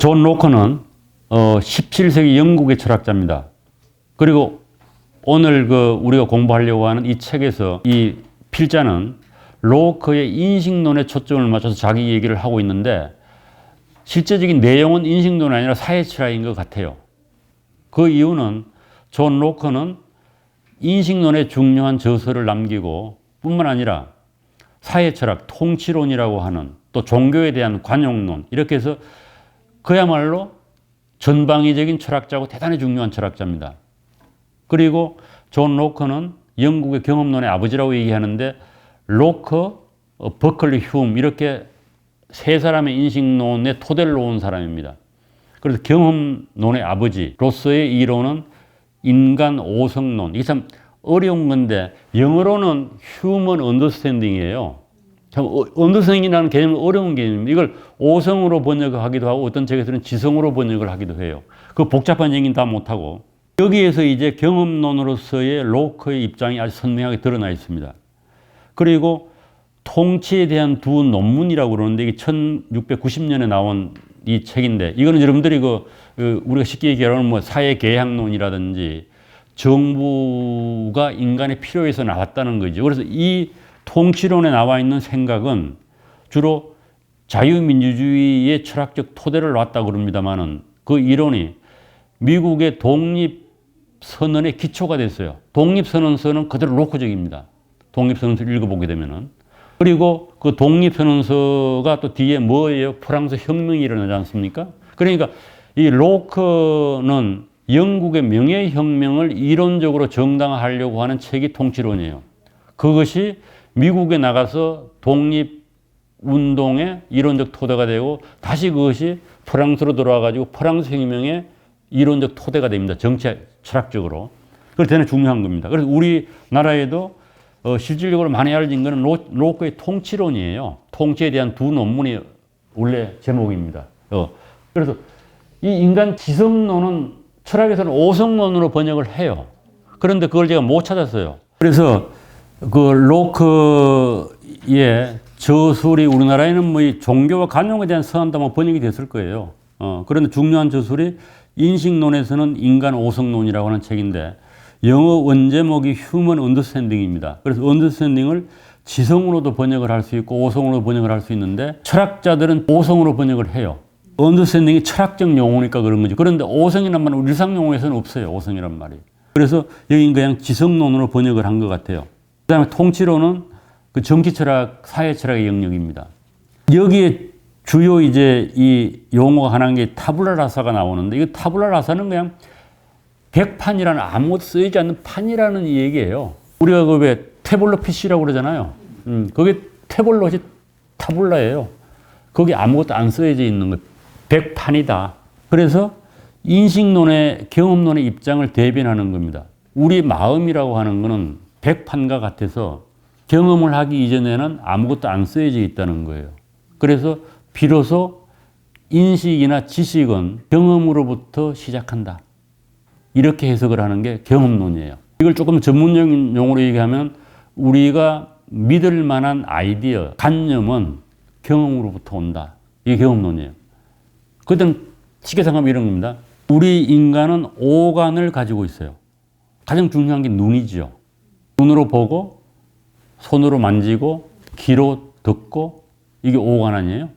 존 로커는 어, 17세기 영국의 철학자입니다. 그리고 오늘 그 우리가 공부하려고 하는 이 책에서 이 필자는 로커의 인식론에 초점을 맞춰서 자기 얘기를 하고 있는데 실제적인 내용은 인식론이 아니라 사회 철학인 것 같아요. 그 이유는 존 로커는 인식론에 중요한 저서를 남기고 뿐만 아니라 사회 철학, 통치론이라고 하는 또 종교에 대한 관용론 이렇게 해서 그야말로 전방위적인 철학자고 대단히 중요한 철학자입니다. 그리고 존 로커는 영국의 경험론의 아버지라고 얘기하는데 로커, 어, 버클리 휴움 이렇게 세 사람의 인식론의 토대를 놓은 사람입니다. 그래서 경험론의 아버지로서의 이론은 인간 오성론. 이게 참 어려운 건데 영어로는 human understanding이에요. 참 언더스탠딩이라는 개념은 어려운 개념입니다. 이걸 오성으로 번역하기도 하고 어떤 책에서는 지성으로 번역을 하기도 해요. 그 복잡한 얘기는 다 못하고 여기에서 이제 경험론으로서의 로커의 입장이 아주 선명하게 드러나 있습니다. 그리고 통치에 대한 두 논문이라고 그러는데 이게 1690년에 나온 이 책인데 이거는 여러분들이 그, 그 우리가 쉽게 얘기하는 뭐 사회 계약론이라든지 정부가 인간의 필요에서 나왔다는 거죠. 그래서 이 통치론에 나와 있는 생각은 주로 자유민주주의의 철학적 토대를 놨다고 그럽니다만은 그 이론이 미국의 독립 선언의 기초가 됐어요. 독립 선언서는 그대로 로커적입니다. 독립 선언서를 읽어보게 되면은 그리고 그 독립 선언서가 또 뒤에 뭐예요? 프랑스 혁명이 일어나지 않습니까? 그러니까 이 로커는 영국의 명예혁명을 이론적으로 정당화하려고 하는 책이 통치론이에요. 그것이 미국에 나가서 독립 운동의 이론적 토대가 되고 다시 그것이 프랑스로 돌아와 가지고 프랑스 혁명의 이론적 토대가 됩니다. 정치 철학적으로. 그래서 대단히 중요한 겁니다. 그래서 우리나라에도 어, 실질적으로 많이 알려진 것은 로, 로커의 통치론이에요. 통치에 대한 두 논문이 원래 제목입니다. 어, 그래서 이 인간 지성론은 철학에서는 오성론으로 번역을 해요. 그런데 그걸 제가 못 찾았어요. 그래서 그 로크의 저술이 우리나라에는 뭐 이 종교와 관용에 대한 서한도 뭐 번역이 됐을 거예요. 어, 그런데 중요한 저술이 인식론에서는 인간 오성론이라고 하는 책인데 영어 원제목이 휴먼 언더스탠딩입니다. 그래서 언더스탠딩을 지성으로도 번역을 할 수 있고 오성으로 번역을 할 수 있는데 철학자들은 오성으로 번역을 해요. 언더스탠딩이 철학적 용어니까 그런 거죠. 그런데 오성이란 말은 일상 용어에서는 없어요. 오성이란 말이. 그래서 여기 그냥 지성론으로 번역을 한 것 같아요. 그다음에 통치론은 그 정치 철학, 사회 철학의 영역입니다. 여기에 주요 이제 이 용어가 하나인 게 타블라 라사가 나오는데 이 타블라 라사는 그냥 백판이라는 아무것도 쓰이지 않는 판이라는 얘기예요. 우리가 그 왜 태블로 PC라고 그러잖아요. 음, 그게 태블로이 타블라예요. 거기 아무것도 안 쓰여져 있는 거. 백판이다. 그래서 인식론의 경험론의 입장을 대변하는 겁니다. 우리 마음이라고 하는 것은 백판과 같아서 경험을 하기 이전에는 아무것도 안 쓰여져 있다는 거예요. 그래서 비로소 인식이나 지식은 경험으로부터 시작한다. 이렇게 해석을 하는 게 경험론이에요. 이걸 조금 전문적인 용어로 얘기하면 우리가 믿을 만한 아이디어, 관념은 경험으로부터 온다. 이게 경험론이에요. 그땐 쉽게 생각하면 이런 겁니다. 우리 인간은 오간을 가지고 있어요. 가장 중요한 게 눈이지요. 눈으로 보고, 손으로 만지고, 귀로 듣고, 이게 오간 아니에요?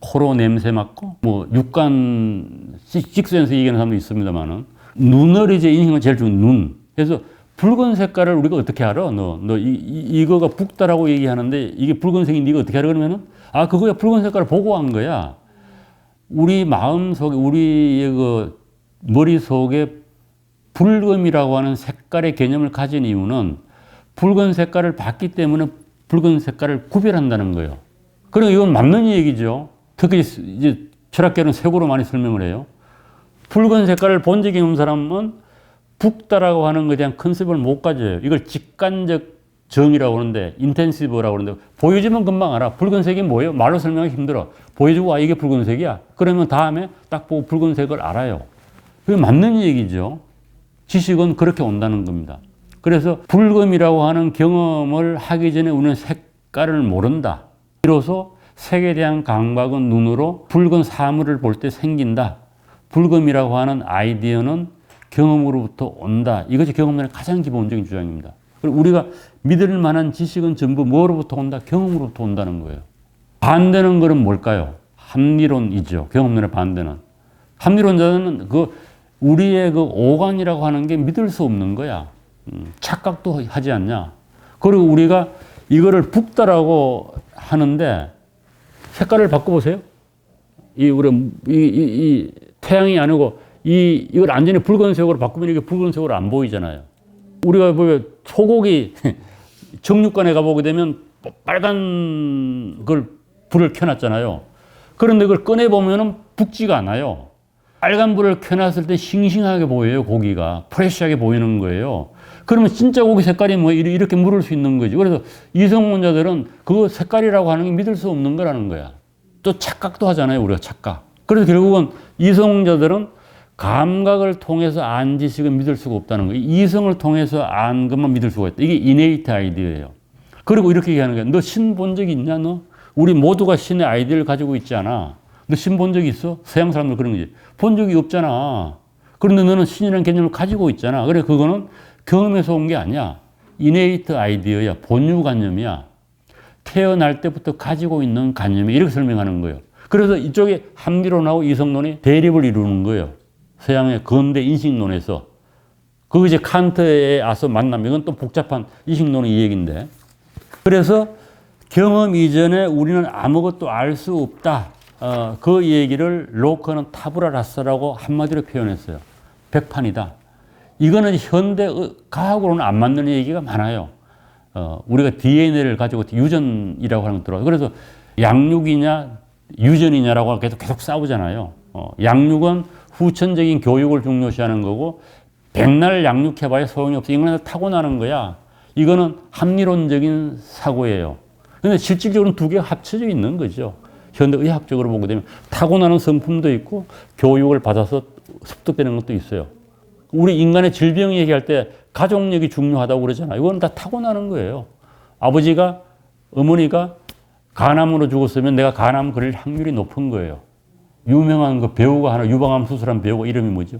코로 냄새 맡고, 뭐, 육간, 식센스 얘기하는 사람도 있습니다만은, 눈을 이제 인식은 제일 중요한 눈. 그래서 붉은 색깔을 우리가 어떻게 알아? 너, 너, 이, 이, 이거가 붉다라고 얘기하는데, 이게 붉은색인데 이거 어떻게 알아? 그러면은, 아, 그거야 붉은 색깔을 보고 한 거야. 우리 마음 속에, 우리의 그 머리 속에 붉음이라고 하는 색깔의 개념을 가진 이유는 붉은 색깔을 봤기 때문에 붉은 색깔을 구별한다는 거예요. 그리고 이건 맞는 얘기죠. 특히 이제 철학계는 색으로 많이 설명을 해요. 붉은 색깔을 본 적이 없는 사람은 붉다라고 하는 것에 대한 컨셉을 못 가져요. 이걸 직관적 정이라고 하는데 인텐시브라고 그러는데 보여주면 금방 알아. 붉은색이 뭐예요? 말로 설명하기 힘들어. 보여주고 아 이게 붉은색이야. 그러면 다음에 딱 보고 붉은색을 알아요. 그게 맞는 얘기죠. 지식은 그렇게 온다는 겁니다. 그래서 붉음이라고 하는 경험을 하기 전에 우리는 색깔을 모른다. 비로소 색에 대한 감각은 눈으로 붉은 사물을 볼 때 생긴다. 불금이라고 하는 아이디어는 경험으로부터 온다. 이것이 경험론의 가장 기본적인 주장입니다. 그리고 우리가 믿을 만한 지식은 전부 뭐로부터 온다? 경험으로부터 온다는 거예요. 반대는 그럼 뭘까요? 합리론이죠. 경험론의 반대는. 합리론자는 그 우리의 그 오감이라고 하는 게 믿을 수 없는 거야. 음, 착각도 하지 않냐. 그리고 우리가 이거를 붓다라고 하는데 색깔을 바꿔보세요. 이 우리 이, 이, 이 태양이 아니고 이 이걸 완전히 붉은색으로 바꾸면 이게 붉은색으로 안 보이잖아요. 우리가 보면 소고기 정육관에 가보게 되면 빨간 걸 불을 켜놨잖아요. 그런데 그걸 꺼내 보면은 붓지가 않아요. 빨간 불을 켜놨을 때 싱싱하게 보여요 고기가 프레시하게 보이는 거예요. 그러면 진짜 고기 색깔이 뭐 이렇게 물을 수 있는 거지. 그래서 이성론자들은 그 색깔이라고 하는 게 믿을 수 없는 거라는 거야. 또 착각도 하잖아요 우리가 착각. 그래서 결국은 이성자들은 감각을 통해서 안 지식은 믿을 수가 없다는 거예요. 이성을 통해서 안 것만 믿을 수가 있다. 이게 이네이트 아이디어예요. 그리고 이렇게 얘기하는 거야. 너 신 본 적 있냐 너? 우리 모두가 신의 아이디어를 가지고 있지 않아. 너 신 본적 있어? 서양 사람들 그런 거지. 본 적이 없잖아. 그런데 너는 신이라는 개념을 가지고 있잖아. 그래 그거는 경험에서 온 게 아니야. 이네이트 아이디어야. 본유 관념이야. 태어날 때부터 가지고 있는 관념이 이렇게 설명하는 거예요. 그래서 이쪽에 합리론하고 이성론이 대립을 이루는 거예요. 서양의 근대 인식론에서. 그거 이제 칸트에 와서 만나면 이건 또 복잡한 인식론의 이 얘기인데. 그래서 경험 이전에 우리는 아무것도 알 수 없다. 어, 그 얘기를 로커는 타브라 라스라고 한마디로 표현했어요. 백판이다. 이거는 현대 의- 과학으로는 안 맞는 얘기가 많아요. 어, 우리가 DNA를 가지고 유전이라고 하는 거 들어요. 그래서 양육이냐 유전이냐라고 계속 계속 싸우잖아요. 어, 양육은 후천적인 교육을 중요시하는 거고 백날 양육해봐야 소용이 없어. 이거는 타고나는 거야. 이거는 합리론적인 사고예요. 근데 실질적으로는 두 개가 합쳐져 있는 거죠. 현대 의학적으로 보게 되면 타고나는 성품도 있고 교육을 받아서 습득되는 것도 있어요. 우리 인간의 질병 얘기할 때 가족력이 중요하다고 그러잖아요. 이건 다 타고나는 거예요. 아버지가 어머니가 간암으로 죽었으면 내가 간암 걸릴 확률이 높은 거예요. 유명한 그 배우가 하나 유방암 수술한 배우가 이름이 뭐죠?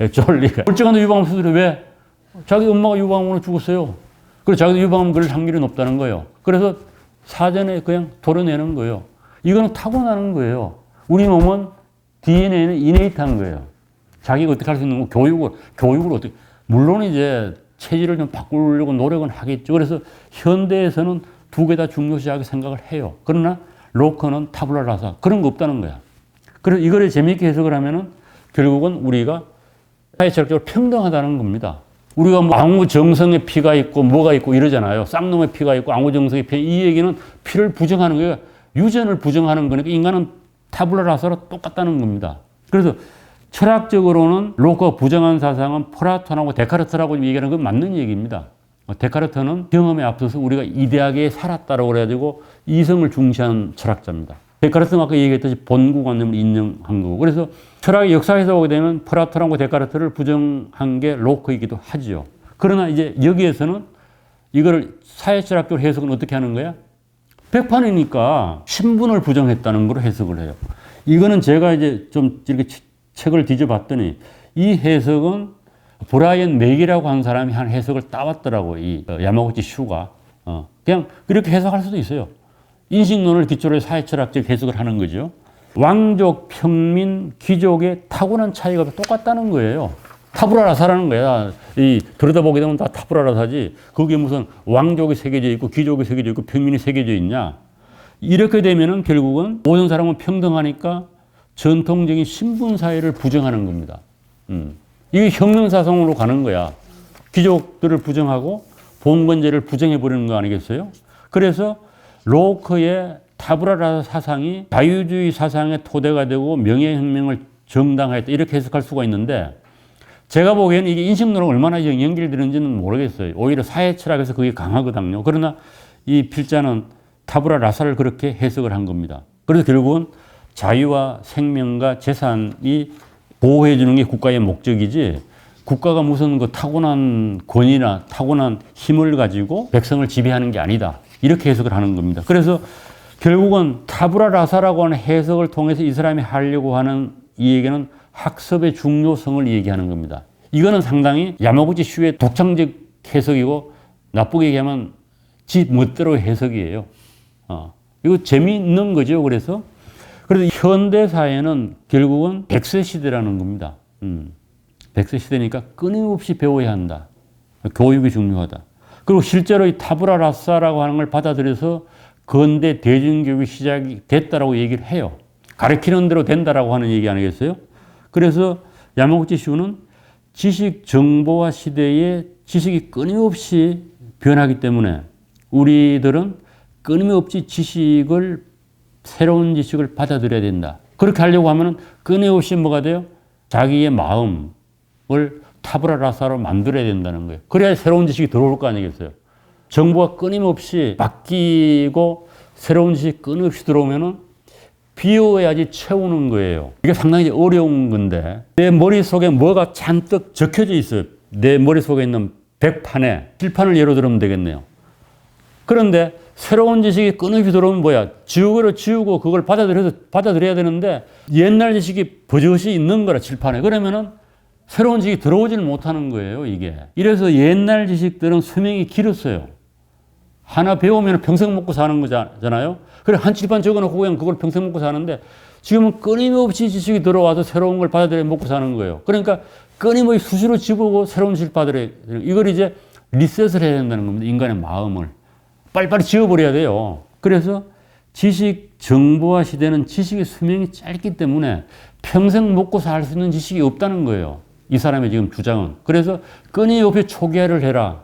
예, 졸리가. 멀쩡한데 유방암 수술이 왜? 자기 엄마가 유방암으로 죽었어요. 그래서 자기도 유방암 걸릴 확률이 높다는 거예요. 그래서 사전에 그냥 도려내는 거예요. 이거는 타고나는 거예요. 우리 몸은 DNA는 이네이트한 거예요. 자기가 어떻게 할 수 있는 거 교육을 교육을 어떻게 물론 이제 체질을 좀 바꾸려고 노력은 하겠죠. 그래서 현대에서는 두 개 다 중요시하게 생각을 해요. 그러나 로커는 타블라라사 그런 거 없다는 거야. 그래서 이거를 재미있게 해석을 하면은 결국은 우리가 사회철학적으로 평등하다는 겁니다. 우리가 뭐 앙우 정성의 피가 있고 뭐가 있고 이러잖아요. 쌍놈의 피가 있고 앙우 정성의 피. 이 얘기는 피를 부정하는 거예요. 유전을 부정하는 거니까 인간은 타블라라사로 똑같다는 겁니다. 그래서 철학적으로는 로커 부정한 사상은 플라톤하고 데카르트라고 얘기하는 건 맞는 얘기입니다. 어, 데카르트는 경험에 앞서서 우리가 이대하게 살았다라고 그래가지고 이성을 중시하는 철학자입니다. 데카르트는 아까 얘기했듯이 본구관념을 인정한 거고 그래서 철학의 역사에서 보게 되면 플라톤하고 데카르트를 부정한 게 로커이기도 하지요. 그러나 이제 여기에서는 이거를 사회철학적으로 해석은 어떻게 하는 거야? 백판이니까 신분을 부정했다는 걸로 해석을 해요. 이거는 제가 이제 좀 이렇게 치- 책을 뒤져봤더니 이 해석은 브라이언 맥이라고 한 사람이 한 해석을 따왔더라고 이 어, 야마구치 슈가 어, 그냥 그렇게 해석할 수도 있어요. 인식론을 기초로 사회철학적 해석을 하는 거죠. 왕족, 평민, 귀족의 타고난 차이가 똑같다는 거예요. 타브라라사라는 거야. 이 들여다보게 되면 다 타브라라사지. 거기에 무슨 왕족이 새겨져 있고 귀족이 새겨져 있고 평민이 새겨져 있냐. 이렇게 되면은 결국은 모든 사람은 평등하니까 전통적인 신분 사회를 부정하는 겁니다. 음. 이게 혁명사상으로 가는 거야. 귀족들을 부정하고 봉건제를 부정해 버리는 거 아니겠어요? 그래서 로커의 타브라라 사상이 자유주의 사상의 토대가 되고 명예혁명을 정당화했다 이렇게 해석할 수가 있는데 제가 보기에는 이게 인식론과 얼마나 연- 연결되는지는 모르겠어요. 오히려 사회 철학에서 그게 강하거든요. 그러나 이 필자는 타브라 라사를 그렇게 해석을 한 겁니다. 그래서 결국은 자유와 생명과 재산이 보호해 주는 게 국가의 목적이지 국가가 무슨 그 타고난 권위나 타고난 힘을 가지고 백성을 지배하는 게 아니다. 이렇게 해석을 하는 겁니다. 그래서 결국은 타브라 라사라고 하는 해석을 통해서 이 사람이 하려고 하는 이 얘기는 학습의 중요성을 얘기하는 겁니다. 이거는 상당히 야마구치 슈의 독창적 해석이고 나쁘게 얘기하면 지 멋대로 해석이에요. 어. 이거 재미있는 거죠. 그래서 그래서 현대 사회는 결국은 백세 시대라는 겁니다. 음. 백세 시대니까 끊임없이 배워야 한다. 교육이 중요하다. 그리고 실제로 이 타브라 라사라고 하는 걸 받아들여서 근대 대중교육이 시작이 됐다라고 얘기를 해요. 가르치는 대로 된다라고 하는 얘기 아니겠어요? 그래서 야마구치 슈는 지식 정보화 시대에 지식이 끊임없이 변하기 때문에 우리들은 끊임없이 지식을 새로운 지식을 받아들여야 된다. 그렇게 하려고 하면 끊임없이 뭐가 돼요? 자기의 마음을 타브라 라사로 만들어야 된다는 거예요. 그래야 새로운 지식이 들어올 거 아니겠어요? 정보가 끊임없이 바뀌고 새로운 지식이 끊임없이 들어오면은 비워야지 채우는 거예요. 이게 상당히 어려운 건데 내 머릿속에 뭐가 잔뜩 적혀져 있어요. 내 머릿속에 있는 백판에 칠판을 예로 들으면 되겠네요. 그런데 새로운 지식이 끊임없이 들어오면 뭐야? 지우고를 지우고 그걸 받아들여서 받아들여야 되는데 옛날 지식이 버젓이 있는 거라 칠판에. 그러면은 새로운 지식이 들어오지를 못하는 거예요, 이게. 이래서 옛날 지식들은 수명이 길었어요. 하나 배우면 평생 먹고 사는 거잖아요. 그래, 한 칠판 적어놓고 그냥 그걸 평생 먹고 사는데 지금은 끊임없이 지식이 들어와서 새로운 걸 받아들여 먹고 사는 거예요. 그러니까 끊임없이 수시로 집어오고 새로운 지식을 받아들여야 돼요. 이걸 이제 리셋을 해야 된다는 겁니다. 인간의 마음을. 빨리빨리 지워버려야 돼요. 그래서 지식 정보화 시대는 지식의 수명이 짧기 때문에 평생 먹고 살 수 있는 지식이 없다는 거예요. 이 사람의 지금 주장은. 그래서 끊임없이 초기화를 해라.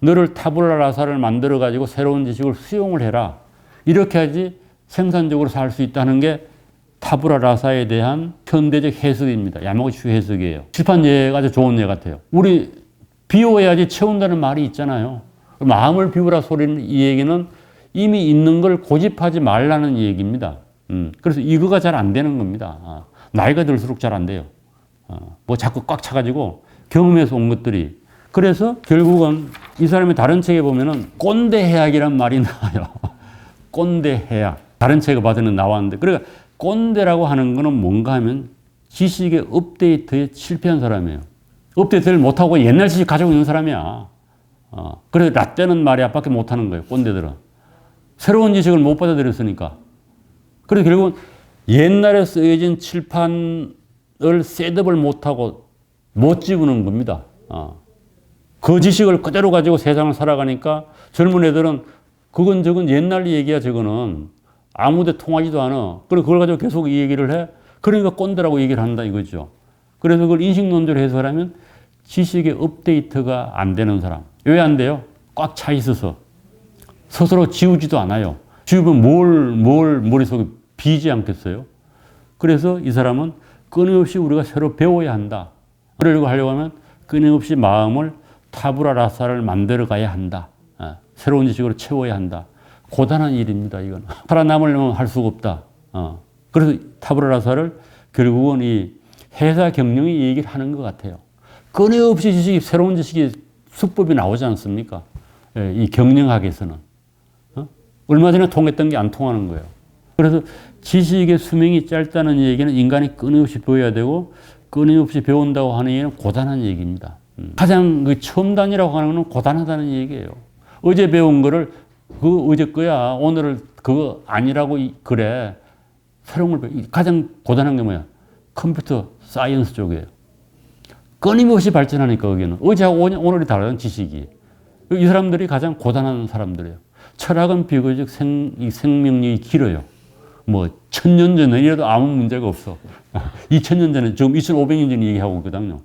너를 타블라 라사를 만들어 가지고 새로운 지식을 수용을 해라. 이렇게 하지 생산적으로 살 수 있다는 게 타브라 라사에 대한 현대적 해석입니다. 야마구치 해석이에요. 칠판 예가 아주 좋은 예 같아요. 우리 비워야지 채운다는 말이 있잖아요. 마음을 비우라 소리는 이 얘기는 이미 있는 걸 고집하지 말라는 얘기입니다. 음, 그래서 이거가 잘 안 되는 겁니다. 아, 나이가 들수록 잘 안 돼요. 어, 뭐 자꾸 꽉 차가지고 경험에서 온 것들이. 그래서 결국은 이 사람의 다른 책에 보면은 꼰대 해학이란 말이 나와요. 꼰대 해학. 다른 책에 봐서는 나왔는데. 그러니까 꼰대라고 하는 거는 뭔가 하면 지식의 업데이트에 실패한 사람이에요. 업데이트를 못하고 옛날 지식 가지고 있는 사람이야. 어, 그래서 라떼는 말이야 밖에 못하는 거예요. 꼰대들은. 새로운 지식을 못 받아들였으니까. 그래서 결국은 옛날에 쓰여진 칠판을 셋업을 못하고 못 집우는 겁니다. 어. 그 지식을 그대로 가지고 세상을 살아가니까 젊은 애들은 그건 저건 옛날 얘기야 저거는 아무데 통하지도 않아. 그리고 그걸 가지고 계속 이 얘기를 해. 그러니까 꼰대라고 얘기를 한다 이거죠. 그래서 그걸 인식론대로 해석하면 지식의 업데이트가 안 되는 사람. 왜 안 돼요? 꽉 차 있어서. 스스로 지우지도 않아요. 지우면 뭘, 뭘 머릿속에 비지 않겠어요? 그래서 이 사람은 끊임없이 우리가 새로 배워야 한다. 그러려고 하려고 하면 끊임없이 마음을 타브라 라사를 만들어 가야 한다. 어, 새로운 지식으로 채워야 한다. 고단한 일입니다, 이건. 살아남으려면 할 수가 없다. 어. 그래서 타브라 라사를 결국은 이 회사 경영이 얘기를 하는 것 같아요. 끊임없이 지식이, 새로운 지식이 수법이 나오지 않습니까? 예, 이 경영학에서는. 어? 얼마 전에 통했던 게 안 통하는 거예요. 그래서 지식의 수명이 짧다는 얘기는 인간이 끊임없이 배워야 되고 끊임없이 배운다고 하는 얘기는 고단한 얘기입니다. 음. 가장 그 첨단이라고 하는 건 고단하다는 얘기예요. 어제 배운 거를 그 어제 거야. 오늘을 그거 아니라고 그래. 새로운 걸. 가장 고단한 게 뭐야? 컴퓨터 사이언스 쪽이에요. 끊임없이 발전하니까 거기는 어제하고 오늘이 다른 지식이 이 사람들이 가장 고단한 사람들이에요. 철학은 비교적 생, 생명력이 길어요. 뭐 천년 전이라도 아무 문제가 없어. 2000년 전에 지금 2500년 전 얘기하고 있거든요.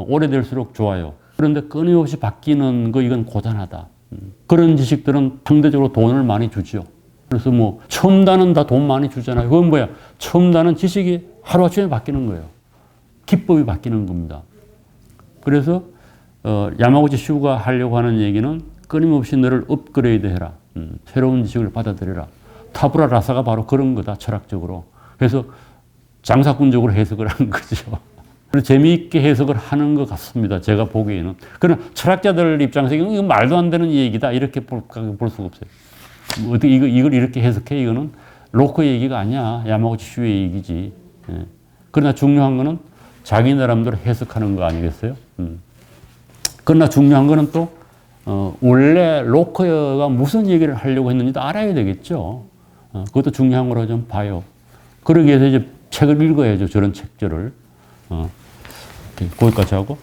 어, 오래될수록 좋아요. 그런데 끊임없이 바뀌는 거 이건 고단하다. 음. 그런 지식들은 상대적으로 돈을 많이 주죠. 그래서 뭐 첨단은 다 돈 많이 주잖아요. 그건 뭐야? 첨단은 지식이 하루아침에 바뀌는 거예요. 기법이 바뀌는 겁니다. 그래서 어, 야마구치 슈가 하려고 하는 얘기는 끊임없이 너를 업그레이드 해라. 음, 새로운 지식을 받아들여라. 타브라 라사가 바로 그런 거다, 철학적으로. 그래서 장사꾼적으로 해석을 한 거죠. 재미있게 해석을 하는 것 같습니다. 제가 보기에는. 그러나 철학자들 입장에서 이건 말도 안 되는 얘기다. 이렇게 볼, 볼 수가 없어요. 뭐 어떻게 이거, 이걸 이렇게 해석해? 이거는 로커 얘기가 아니야. 야마구치 슈의 얘기지. 예. 그러나 중요한 거는 자기 나름대로 해석하는 거 아니겠어요? 음. 그러나 중요한 거는 또, 어, 원래 로커가 무슨 얘기를 하려고 했는지도 알아야 되겠죠. 어, 그것도 중요한 거로 좀 봐요. 그러기 위해서 이제 책을 읽어야죠. 저런 책들을. 어, 거기까지 하고.